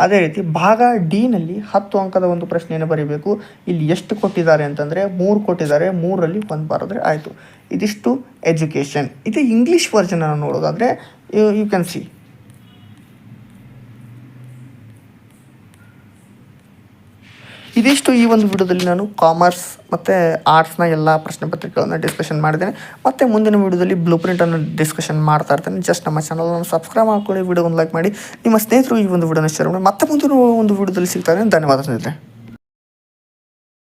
ಅದೇ ರೀತಿ ಭಾಗ ಡಿನಲ್ಲಿ ಹತ್ತು ಅಂಕದ ಒಂದು ಪ್ರಶ್ನೆಯನ್ನು ಬರೀಬೇಕು. ಇಲ್ಲಿ ಎಷ್ಟು ಕೊಟ್ಟಿದ್ದಾರೆ ಅಂತಂದರೆ ಮೂರು ಕೊಟ್ಟಿದ್ದಾರೆ, ಮೂರಲ್ಲಿ ಒಂದು ಬಾರದ್ರೆ ಆಯಿತು. ಇದಿಷ್ಟು ಎಜುಕೇಷನ್. ಇದು ಇಂಗ್ಲೀಷ್ ವರ್ಜನನ್ನು ನೋಡೋದಾದರೆ ಯು ಕ್ಯಾನ್ ಸಿ ಇದಿಷ್ಟು ಈ ಒಂದು ವಿಡಿಯೋದಲ್ಲಿ ನಾನು ಕಾಮರ್ಸ್ ಮತ್ತು ಆರ್ಟ್ಸ್ನ ಎಲ್ಲ ಪ್ರಶ್ನೆ ಪತ್ರಿಕೆಗಳನ್ನು ಡಿಸ್ಕಷನ್ ಮಾಡಿದ್ದೇನೆ. ಮತ್ತು ಮುಂದಿನ ವಿಡಿಯೋದಲ್ಲಿ ಬ್ಲೂ ಪ್ರಿಂಟನ್ನು ಡಿಸ್ಕಷನ್ ಮಾಡ್ತಾ ಇರ್ತೇನೆ. ಜಸ್ಟ್ ನಮ್ಮ ಚಾನಲನ್ನು ಸಬ್ಸ್ಕ್ರೈಬ್ ಮಾಡ್ಕೊಳ್ಳಿ ಒಂದು ಲೈಕ್ ಮಾಡಿ. ನಿಮ್ಮ ಸ್ನೇಹಿತರು ಈ ಒಂದು ವಿಡಿಯೋನ ಶೇರ್ ಮಾಡಿ. ಮತ್ತೆ ಮುಂದಿನ ಒಂದು ವಿಡಿಯೋದಲ್ಲಿ ಸಿಗ್ತಾರೆ. ಧನ್ಯವಾದ ಸ್ನೇಹಿತರೆ.